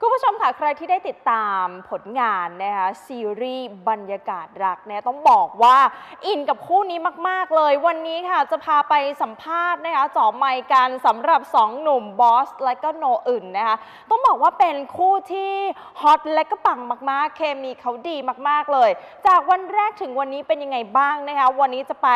คุณผู้ชมค่ะ ใครที่ได้ติดตามผลงานนะคะซีรีส์บรรยากาศรักเนี่ยต้องบอกว่าอินกับคู่นี้มาก ๆ เลย วันนี้ค่ะจะพาไปสัมภาษณ์นะคะจาะไมค์กันสำหรับ 2 หนุ่มบอส และก็โนอื่นนะคะต้องบอกว่าเป็นคู่ที่ฮอตและก็ปังมาก ๆ เคมีเขาดีมาก ๆ เลย จากวันแรกถึงวันนี้เป็นยังไงบ้างนะคะวันนี้จะไป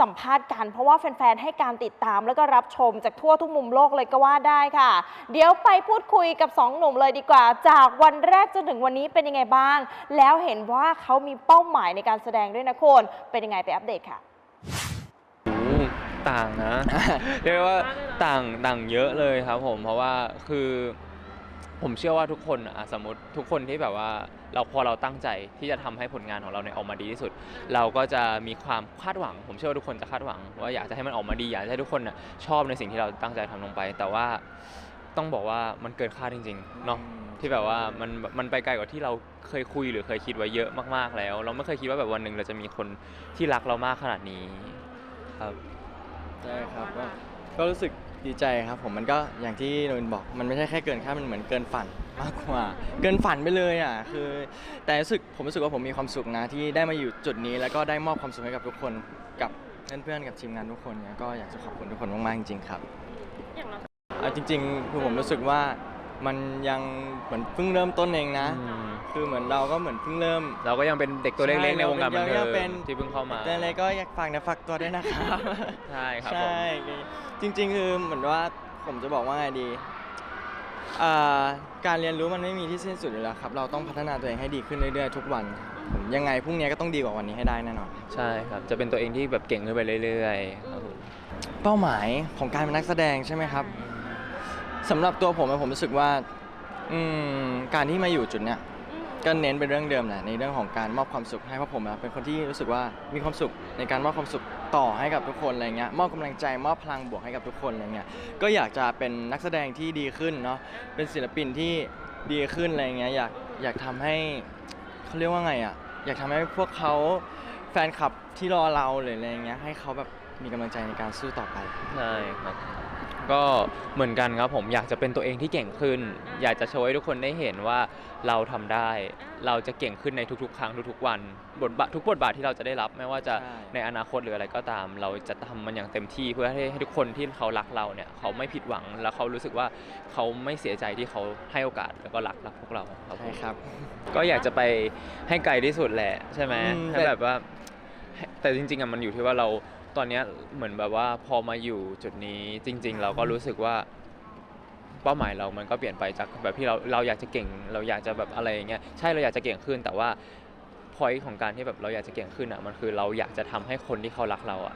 สัมภาษณ์กัน เพราะว่าแฟน ๆ ให้การติดตามแล้วก็รับชมจากทั่วทุกมุมโลกเลยก็ว่าได้ค่ะ เดี๋ยวไปพูดคุยกับ 2 หนุ่มเลยดีกว่า จากวันแรกจนถึงวันนี้เป็นยังไงบ้าง แล้วเห็นว่าเขามีเป้าหมายในการแสดงด้วยนะคุณเป็นยังไงไปอัปเดตค่ะโอ้ต่างนะ เรียกได้ว่าต่างต่างเยอะเลยครับผมเพราะว่าคือ ผมเชื่อว่าทุกคนอะสมมติทุกคนที่แบบว่าเราพอเราตั้งใจที่จะทำให้ผลงานของเราเนี่ยออกมาดีที่สุด เราก็จะมีความคาดหวัง ผมเชื่อว่าทุกคนจะคาดหวัง ว่าอยากจะให้มันออกมาดีอยากจะให้ทุกคนน่ะชอบในสิ่งที่เราตั้งใจทำลงไป แต่ว่า ต้องบอกว่ามันเกินคาดจริงๆเนาะที่แบบว่ามันมันไปไกลกว่าที่เราเคยคุยหรือเคยคิดไว้เยอะมากๆแล้ว เราไม่เคยคิดว่าแบบวันหนึ่งเราจะมีคนที่รักเรามากขนาดนี้ครับใช่ครับก็ก็รู้สึกดีใจครับผมมันก็อย่างที่นนบอกมันไม่ใช่แค่เกินคาดมันเหมือนเกินฝันมากกว่า เกินฝันไปเลยอะคือ แต่รู้สึกผมรู้สึกว่าผมมีความสุขนะที่ได้มาอยู่จุดนี้ แล้วก็ได้มอบความสุขให้กับทุกคนกับเพื่อนๆกับทีมงานทุกคนเนี่ยก็อยากจะขอบคุณทุกคนมากๆจริงๆครับเอา จริงๆคือผมรู้สึกว่ามันยังเหมือนเพิ่งเริ่มต้นเองนะ อืมคือเหมือนเราก็เหมือนเพิ่งเริ่ม เราก็ยังเป็นเด็กตัวเล็กๆในวงการบันเทิยังงเป็นที่เพิ่งเข้ามาแต่อะไรก็อยากฝากนะฝากตัวด้วยนะครับใช่ครับผม ใช่จริง ๆ คือเหมือนว่าผมจะบอกว่าไงดีอ่าการเรียนรู้มันไม่มีที่สิ้นสุดอยู่แล้วครับ เราต้องพัฒนาตัวเองให้ดีขึ้นเรื่อยๆทุกวันผมยังไงพรุ่งนี้ก็ต้องดีกว่าวันนี้ให้ได้แน่นอน ใช่ครับ จะเป็นตัวเองที่แบบเก่งขึ้นไปเรื่อยๆครับผม เป้าหมายของการเป็นนักแสดงใช่ไหมครับ สำหรับตัวผมอะผมรู้สึกว่าอืมการที่มาอยู่จุดเนี้ยก็เน้นเป็นเรื่องเดิมแหละในเรื่องของการมอบความสุขให้เพราะผมอะเป็นคนที่รู้สึกว่ามีความสุขในการมอบความสุขต่อให้กับทุกคนอะไรเงี้ยมอบกำลังใจมอบพลังบวกให้กับทุกคนอะไรเงี้ยก็อยากจะเป็นนักแสดงที่ดีขึ้นเนาะเป็นศิลปินที่ดีขึ้นอะไรเงี้ยอยากอยากทำให้เขาเรียกว่าไงอะอยากทำให้พวกเขาแฟนคลับที่รอเราหรืออะไรเงี้ยให้เขาแบบ มีกำลังใจในการสู้ต่อไป ใช่ครับ ก็เหมือนกันครับผมอยากจะเป็นตัวเองที่เก่งขึ้น อยากจะโชว์ให้ทุกคนได้เห็นว่าเราทำได้ เราจะเก่งขึ้นในทุกๆ ครั้งทุกๆวันบทบาททุกบทบาทที่เราจะได้รับ ไม่ว่าจะใช่ ในอนาคตหรืออะไรก็ตาม เราจะทำมันอย่างเต็มที่เพื่อให้ให้ทุกคนที่เขารักเราเนี่ยเขาไม่ผิดหวังแล้วเขารู้สึกว่าเขาไม่เสียใจที่เขาให้โอกาสแล้วก็รักรักพวกเราครับผม ใช่ครับ ก็อยากจะไปให้ไกลที่สุดแหละใช่ไหมอืมให้แบบว่าให้แต่จริงๆอะมันอยู่ที่ว่าเรา ตอนเนี้ยเหมือนแบบว่าพอมาอยู่จุดนี้จริง ๆ เราก็รู้สึกว่าเป้าหมายเรามันก็เปลี่ยนไปจากแบบที่เราเราอยากจะเก่ง เราอยากจะแบบอะไรอย่างเงี้ยใช่เราอยากจะเก่งขึ้น แต่ว่าพอยของการที่แบบเราอยากจะเก่งขึ้นอะมันคือเราอยากจะทำให้คนที่เขารักเราอะ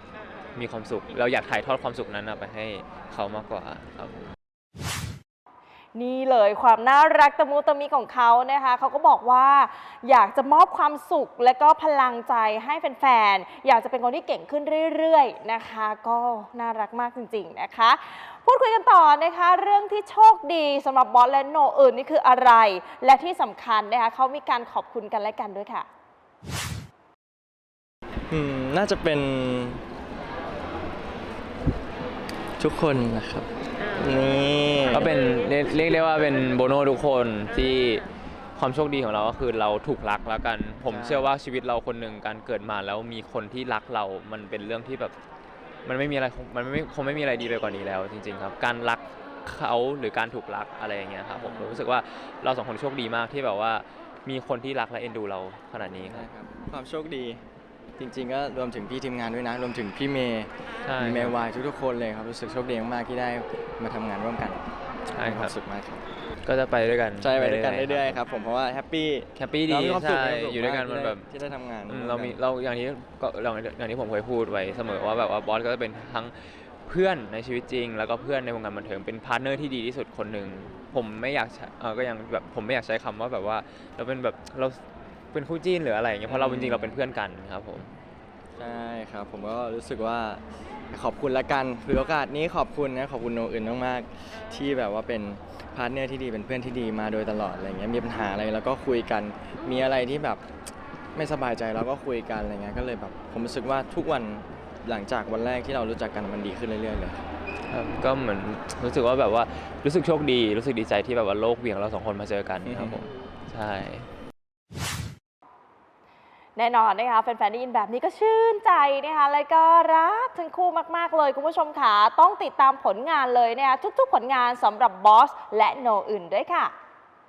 มีความสุข เราอยากถ่ายทอดความสุขนั้นอะไปให้เขามากกว่าครับ นี่เลยความน่ารักตะมุตะมิของเขานะคะเขาก็บอกว่าอยากจะมอบความสุขและก็พลังใจให้แฟนๆ อยากจะเป็นคนที่เก่งขึ้นเรื่อยๆนะคะ ก็น่ารักมากจริงๆนะคะ พูดคุยกันต่อนะคะ เรื่องที่โชคดีสำหรับบอสและโนอื่นนี่คืออะไร และที่สำคัญนะคะเขามีการขอบคุณกันและกันด้วยค่ะอืมน่าจะเป็น ทุกคนนะครับนี่ ก็เป็นเรียกเรียกได้ว่าเป็นโบโน่ทุกคนที่ความโชคดีของเราก็คือเราถูกรักแล้วกัน ผมเชื่อว่าชีวิตเราคนหนึ่งการเกิดมาแล้วมีคนที่รักเรา มันเป็นเรื่องที่แบบมันไม่มีอะไรคงมันไม่คงไม่มีอะไรดีไปกว่านี้แล้ว จริง ๆ ครับ การรักเขาหรือการถูกรักอะไรอย่างเงี้ยครับผมรู้สึกว่าเราสองคนโชคดีมากที่แบบว่ามีคนที่รักและเอ็นดูเราขนาดนี้คใช่รับ ครับความโชคดีจริงๆ ก็รวมถึงพี่ทีมงานด้วยนะ รวมถึงพี่เมย์ใช่มีเมย์วายทุกๆคนเลยครับ รู้สึกโชคดีมากๆที่ได้มาทำงานร่วมกัน ใช่มีคครัวาบมสุขมากครับก็จะไปด้วยกันใช่ไปด้วยกันเรื่อยๆครับผมเพราะว่าแฮปปี้แฮปปี้ดีเรามีความสุขใช่มีความสุขอยู่ด้วยกันากมันที่แบได้บที่ได้ทำงานอืมเรามีเราอย่างนี้ก็เราอย่างที่ผมเคยพูดไว้เสมอว่าแบบว่าบอสก็จะเป็นทั้งเพื่อนในชีวิตจริง แล้วก็เพื่อนในวงการบันเทิงเป็นพาร์ทเนอร์ที่ดีที่สุดคนหนึ่งผมไม่อยากใช้เออก็ยังแบบผมไม่อยากใช้คำว่าแบบว่าเราเป็นแบบเราเป็นคู่จิ้นหรืออะไรอย่างเงี้ยเพราะเราจริงๆเราเป็นเพื่อนกันครับผม ใช่ครับ ผมก็รู้สึกว่าขอบคุณละกันคือโอกาสนี้ขอบคุณนะขอบคุณโนอื่นมากๆ ที่แบบว่าเป็นพาร์ทเนอร์ที่ดีเป็นเพื่อนที่ดีมาโดยตลอดอะไรเงี้ยมีปัญหาอะไรแล้วก็คุยกันมีอะไรที่แบบไม่สบายใจเราก็คุยกันอะไรเงี้ยก็เลยแบบผมรู้สึกว่าทุกวันหลังจากวันแรกที่เรารู้จักกันมันดีขึ้นเรื่อยๆเลย ครับก็เหมือนรู้สึกว่าแบบว่ารู้สึกโชคดี รู้สึกดีใจที่แบบว่าโลกเหวี่ยงเราสองคนมาเจอกันครับผมใช่ แน่นอนนะคะแฟนๆได้ยินแบบนี้ก็ชื่นใจนะคะแล้วก็รักทั้งคู่มาก ๆ เลยคุณผู้ชมค่ะต้องติดตามผลงานเลยนะคะทุกๆผลงานสำหรับบอสและโนอื่นด้วยค่ะ